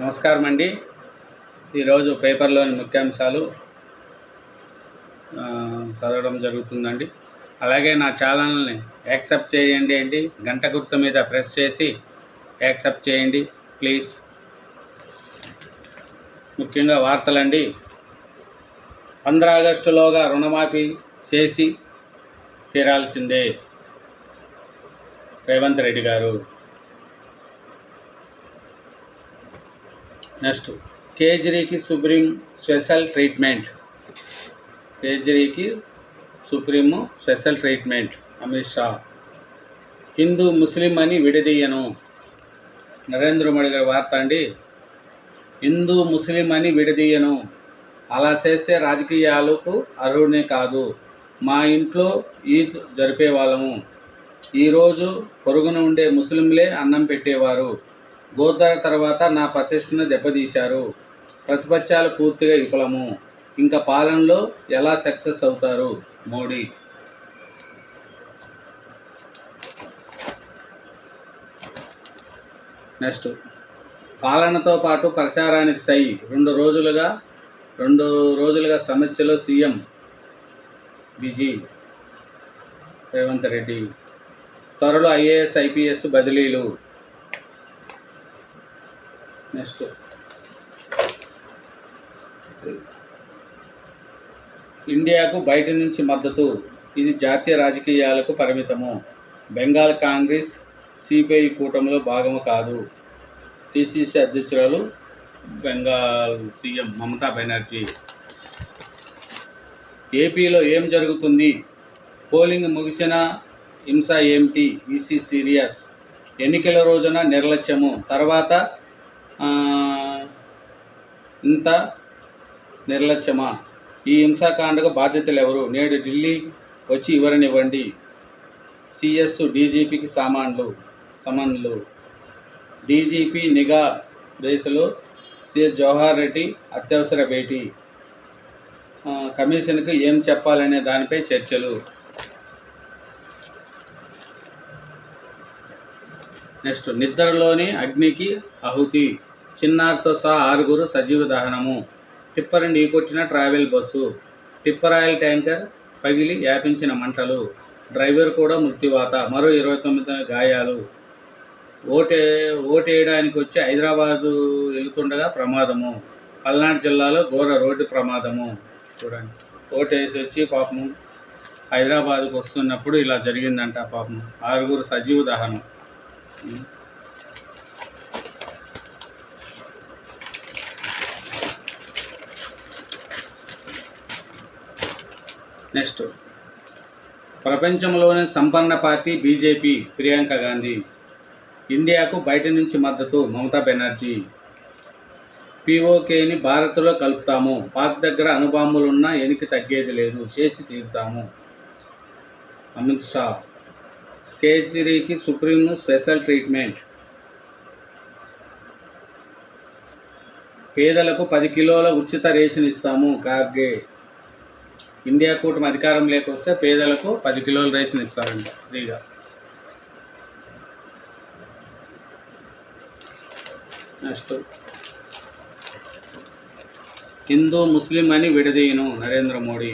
నమస్కారం అండి ఈరోజు పేపర్లోని ముఖ్యాంశాలు చదవడం జరుగుతుందండి. అలాగే నా ఛానల్ని యాక్సెప్ట్ చేయండి అండి. గంట గుర్తు మీద ప్రెస్ చేసి యాక్సెప్ట్ చేయండి ప్లీజ్. ముఖ్యంగా వార్తలండి. పంద్రా ఆగస్టులోగా రుణమాఫీ చేసి తీరాల్సిందే. రేవంత్ రెడ్డి గారు. నెక్స్ట్ కేజ్రీకి supreme special treatment. కేజ్రీకి supreme special treatment Amit Shah. Hindu Muslim అని విడదీయను. నరేంద్ర మోడీ గారి వార్త అండి. హిందూ ముస్లిం అని విడదీయను. అలా చేసే రాజకీయాలకు అర్హుడిని కాదు. మా ఇంట్లో ఈద్ జరిపే వాళ్ళము. ఈరోజు పొరుగున ఉండే ముస్లింలే అన్నం పెట్టేవారు. గోదార తర్వాత నా ప్రతిష్టను దెబ్బతీశారు ప్రతిపక్షాలు పూర్తిగా విఫలము. ఇంకా పాలనలో ఎలా సక్సెస్ అవుతారు మోడీ? నెక్స్ట్. పాలనతో పాటు ప్రచారానికి సై. రెండు రోజులుగా రెండు రోజులుగా సమస్యలో సీఎం బిజీ. రేవంత్ రెడ్డి. త్వరలో ఐఏఎస్ ఐపీఎస్ బదిలీలు. నెక్స్ట్. ఇండియాకు బయట నుంచి మద్దతు ఇది జాతీయ రాజకీయాలకు పరిమితము. బెంగాల్ కాంగ్రెస్ సిపిఐ కూటమిలో భాగము కాదు. టీసీసీ అధ్యక్షురాలు బెంగాల్ సీఎం మమతా బెనర్జీ. ఏపీలో ఏం జరుగుతుంది? పోలింగ్ ముగిసిన హింస ఏమిటి? EC serious. ఎన్నికల రోజున నిర్లక్ష్యము. తర్వాత ఇంత నిర్లక్ష్యమా? ఈ హింసాకాండకు బాధ్యతలు ఎవరు నేడు ఢిల్లీ వచ్చి వివరణివ్వండి సిఎస్ డీజీపీకి సామాన్లు సమన్లు. డీజీపీ నిఘా దేశంలో సిఎస్ జవహర్ రెడ్డి అత్యవసర భేటీ. కమిషన్కు ఏం చెప్పాలనే దానిపై చర్చలు. నెక్స్ట్ నిద్రలోని అగ్నికి ఆహుతి. చిన్నారితో సహా ఆరుగురు సజీవ దహనము. Tipper ఢీకొట్టిన travel bus. Tipper oil tanker పగిలి వ్యాపించిన మంటలు. డ్రైవర్ కూడా మృత్యువాత. మరో ఇరవై తొమ్మిది గాయాలు. ఓటే ఓటేయడానికి వచ్చి హైదరాబాదు వెళుతుండగా ప్రమాదము. పల్నాడు జిల్లాలో ఘోర రోడ్డు ప్రమాదము. చూడండి. ఓటేసి వచ్చి పాపము. హైదరాబాద్కు వస్తున్నప్పుడు ఇలా జరిగిందంట పాపం ఆరుగురు సజీవ దహనం. నెక్స్ట్. ప్రపంచంలోని సంపన్న పార్టీ బీజేపీ ప్రియాంక గాంధీ. ఇండియాకు బయట నుంచి మద్దతు మమతా బెనర్జీ. పీఓకేని భారత్లో కలుపుతాము. పాక్ దగ్గర అణుబాంబులున్నా ఎనికి తగ్గేది లేదు. చేసి తీరుతాము. అమిత్ షా. కేజ్రీకి సుప్రీం స్పెషల్ ట్రీట్మెంట్. పేదలకు పది కిలోల ఉచిత రేషన్ ఇస్తాము. కార్గే. ఇండియా కూటమి అధికారం లేకొస్తే పేదలకు పది కిలోల రేషన్ ఇస్తారంట ఫ్రీగా. నెక్స్ట్. హిందూ ముస్లిం అని విడదీయను నరేంద్ర మోడీ.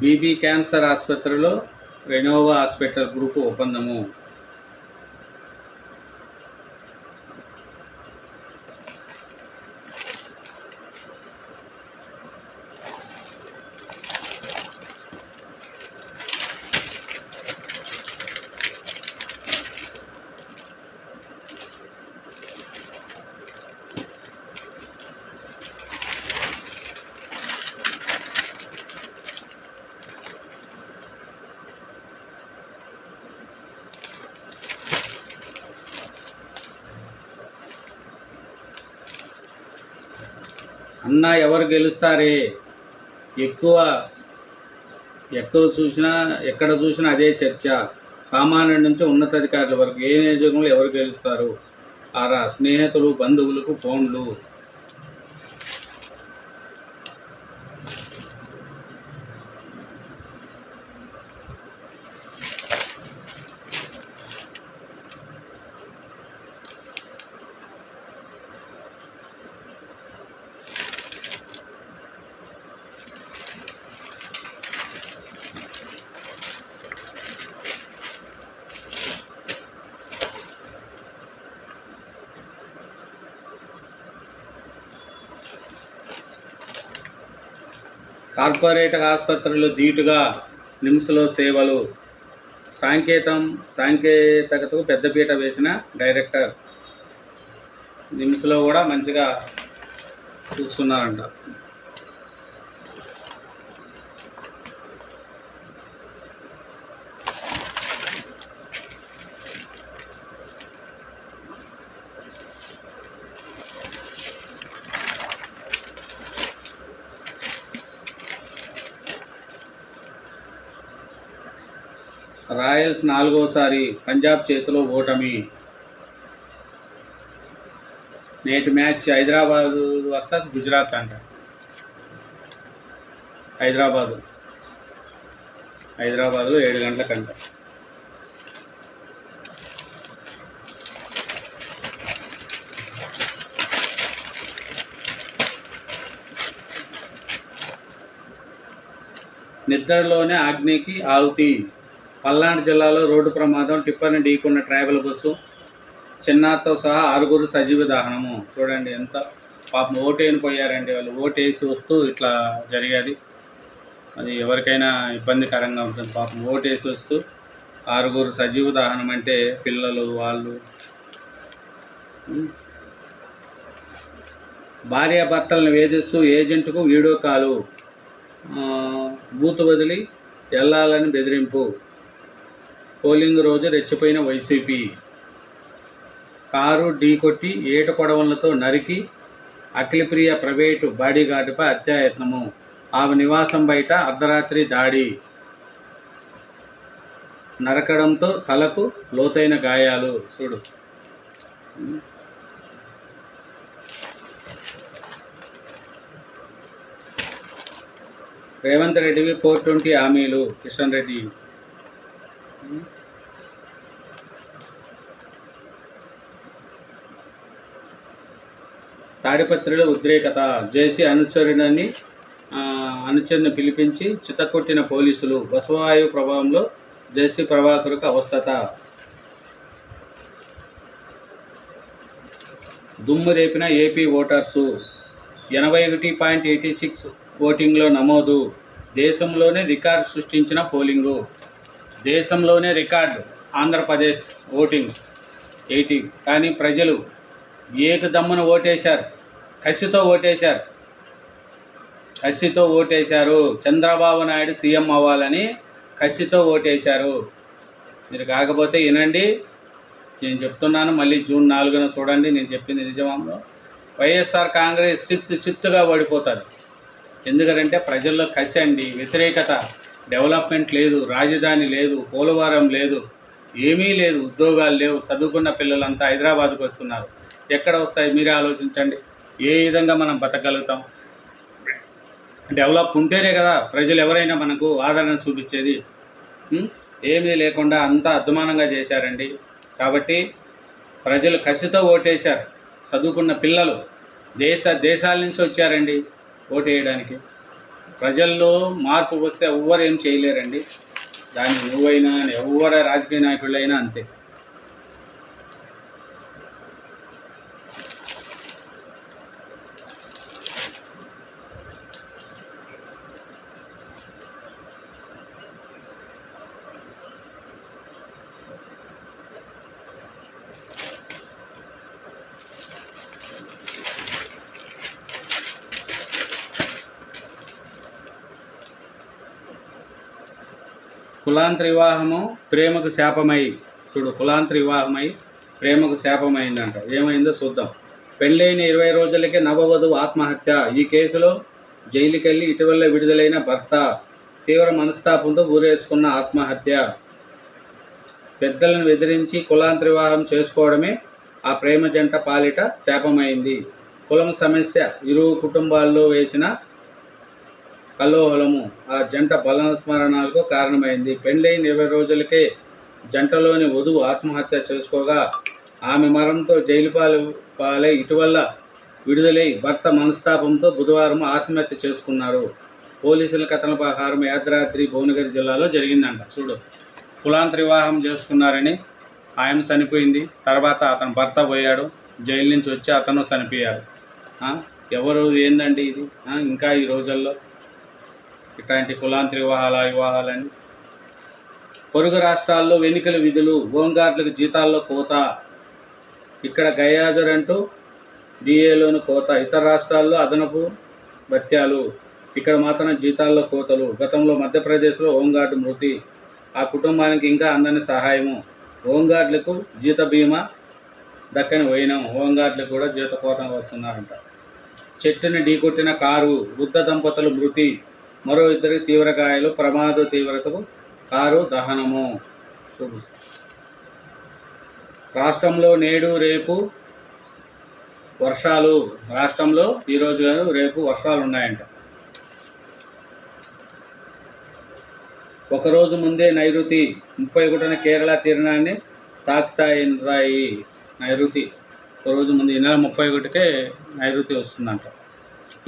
బీబీ క్యాన్సర్ ఆసుపత్రిలో రెనోవా హాస్పిటల్ గ్రూప్ ఒప్పందము. అన్నా ఎవరు గెలుస్తారే? ఎక్కువ ఎక్కడ చూసినా ఎక్కడ చూసినా అదే చర్చ. సామాన్యుడి నుంచి ఉన్నతాధికారుల వరకు ఏ నియోజకవర్గంలో ఎవరు గెలుస్తారు? ఆరా స్నేహితులు బంధువులకు ఫోన్లు. కార్పొరేట్ ఆసుపత్రులు ధీటుగా నిమ్స్లో సేవలు. సాంకేతం సాంకేతికతకు పెద్దపీట వేసిన డైరెక్టర్. నిమ్స్లో కూడా మంచిగా చూస్తున్నారంట. రాయల్స్ నాలుగోసారి పంజాబ్ చేతిలో ఓటమి. నేటి మ్యాచ్ హైదరాబాద్ వర్సెస్ గుజరాత్ అంట. హైదరాబాదు. హైదరాబాద్లో ఏడు గంటలకంట. నిద్రలోనే అగ్నికి ఆవుతి పల్నాడు జిల్లాలో రోడ్డు ప్రమాదం టిప్పర్ని ఢీకున్న ట్రావెల్ బస్సు చిన్నాతో సహా ఆరుగురు సజీవ దహనము. చూడండి ఎంత పాపం ఓటేని పోయారండి వాళ్ళు. ఓటేసి వస్తూ ఇట్లా జరిగేది. అది ఎవరికైనా ఇబ్బందికరంగా ఉంటుంది పాపం. ఓటేసి వస్తూ ఆరుగురు సజీవ దహనం అంటే పిల్లలు వాళ్ళు. భార్యాభర్తలను వేధిస్తూ ఏజెంట్కు వీడియో కాలు. బూతు వదిలి వెళ్ళాలని బెదిరింపు. పోలింగ్ రోజు రెచ్చిపోయిన వైసీపీ. కారు ఢీకొట్టి ఏట కొడవలతో నరికి అఖిలప్రియ ప్రైవేటు బాడీగార్డుపై హత్యాయత్నము ఆమె నివాసం బయట అర్ధరాత్రి దాడి. నరకడంతో తలకు లోతైన గాయాలు. చూడు. రేవంత్ రెడ్డివి ఫోర్ ట్వంటీ హామీలు. కిషన్ రెడ్డి తాడిపత్రిలో ఉద్రేకత జేసీ అనుచరుడని అనుచరుని పిలిపించి చితకొట్టిన పోలీసులు బసవాయు ప్రభావంలో జేసీ ప్రభాకర్కు అవస్థత. దుమ్ము రేపిన ఏపీ ఓటర్సు. ఎనభై ఒకటి పాయింట్ ఎయిటీ సిక్స్ ఓటింగ్లో నమోదు. దేశంలోనే రికార్డు సృష్టించిన పోలింగు. దేశంలోనే రికార్డు ఆంధ్రప్రదేశ్ ఓటింగ్స్ ఎయిటీ. కానీ ప్రజలు ఏకదమ్మున ఓటేశారు? కసితో ఓటేశారు. కసితో ఓటేశారు. చంద్రబాబు నాయుడు సీఎం అవ్వాలని కసితో ఓటేశారు. మీరు కాకపోతే వినండి. నేను చెప్తున్నాను మళ్ళీ జూన్ నాలుగున చూడండి. నేను చెప్పింది నిజమంలో వైఎస్ఆర్ కాంగ్రెస్ చిత్తు చిత్తుగా ఓడిపోతుంది ఎందుకంటే ప్రజల్లో కసి అండి వ్యతిరేకత. డెవలప్మెంట్ లేదు రాజధాని లేదు పోలవరం లేదు ఏమీ లేదు ఉద్యోగాలు లేవు చదువుకున్న పిల్లలంతా హైదరాబాద్కు వస్తున్నారు. ఎక్కడ వస్తాయి? మీరే ఆలోచించండి. ఏ విధంగా మనం బతకగలుగుతాం? డెవలప్ ఉంటేనే కదా ప్రజలు ఎవరైనా మనకు ఆదరణ చూపించేది. ఏమీ లేకుండా అంతా అద్మానంగా చేశారండి. కాబట్టి ప్రజలు కసితో ఓటేశారు. చదువుకున్న పిల్లలు దేశ దేశాల నుంచి వచ్చారండి ఓటు వేయడానికి ప్రజల్లో మార్పు వస్తే ఎవ్వరు ఏం చేయలేరండి. దాన్ని నువ్వైనా ఎవరు రాజకీయ నాయకులైనా అంతే. కులాంతర వివాహము ప్రేమకు శాపమై. చూడు కులాంతర వివాహమై ప్రేమకు శాపమైందంట. ఏమైందో చూద్దాం. పెళ్ళైన ఇరవై రోజులకే నవవధువు ఆత్మహత్య. ఈ కేసులో జైలుకెళ్ళి ఇటీవల విడుదలైన భర్త తీవ్ర మనస్తాపంతో ఊరేసుకున్న ఆత్మహత్య. పెద్దలను బెదిరించి కులాంతర వివాహం చేసుకోవడమే ఆ ప్రేమ జంట పాలిట శాపమైంది. కులం సమస్య ఇరు కుటుంబాల్లో వేసిన కల్లోహలము ఆ జంట బలస్మరణాలకు కారణమైంది. పెండ్లైన ఇరవై రోజులకే జంటలోని వధువు ఆత్మహత్య చేసుకోగా ఆమె మరణంతో జైలు పాలు పాలై ఇటీవల విడుదలై భర్త మనస్తాపంతో బుధవారం ఆత్మహత్య చేసుకున్నారు. పోలీసుల కథన ప్రహారం యాదాద్రి భువనగిరి జిల్లాలో జరిగిందంట. చూడు కులాంతర వివాహం చేసుకున్నారని ఆయన చనిపోయింది తర్వాత అతను భర్త పోయాడు. జైలు నుంచి వచ్చి అతను చనిపోయాడు. ఎవరు ఏందండి ఇది? ఇంకా ఈ రోజుల్లో ఇట్లాంటి కులాంతరి వివాహాల వివాహాలని పొరుగు రాష్ట్రాల్లో వెనుకల విధులు హోంగార్డులకు జీతాల్లో కోత. ఇక్కడ గయాజర్ అంటూ డిఏలోను కోత. ఇతర రాష్ట్రాల్లో అదనపు భత్యాలు ఇక్కడ మాత్రం జీతాల్లో కోతలు. గతంలో మధ్యప్రదేశ్లో హోంగార్డు మృతి. ఆ కుటుంబానికి ఇంకా అందని సహాయము. హోంగార్డులకు జీత బీమా దక్కని పోయినాం హోంగార్డులకు కూడా జీత కోత వస్తున్నారంట. చెట్టుని ఢీకొట్టిన కారు వృద్ధ దంపతులు మృతి. మరో ఇద్దరికి తీవ్ర గాయాలు ప్రమాద తీవ్రతకు కారు దహనము. చూపు రాష్ట్రంలో నేడు రేపు వర్షాలు. రాష్ట్రంలో ఈరోజు కాదు రేపు వర్షాలు ఉన్నాయంట ఒకరోజు ముందే నైరుతి ముప్పై ఒకటిన కేరళ తీరణాన్ని తాకుతాయి నైరుతి. ఒక రోజు ముందు ఈ నెల ముప్పై ఒకటికే నైరుతి వస్తుందంట.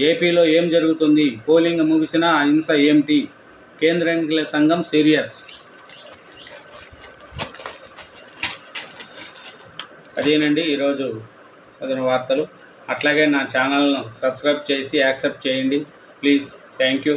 ఏపీలో ఏం జరుగుతుంది? పోలింగ్ ముగిసిన హింస ఏమిటి? కేంద్ర ఎన్నికల సంఘం సీరియస్. అదేనండి ఈరోజు చదివిన వార్తలు. అట్లాగే నా ఛానల్ను సబ్స్క్రైబ్ చేసి యాక్సెప్ట్ చేయండి. Please thank you.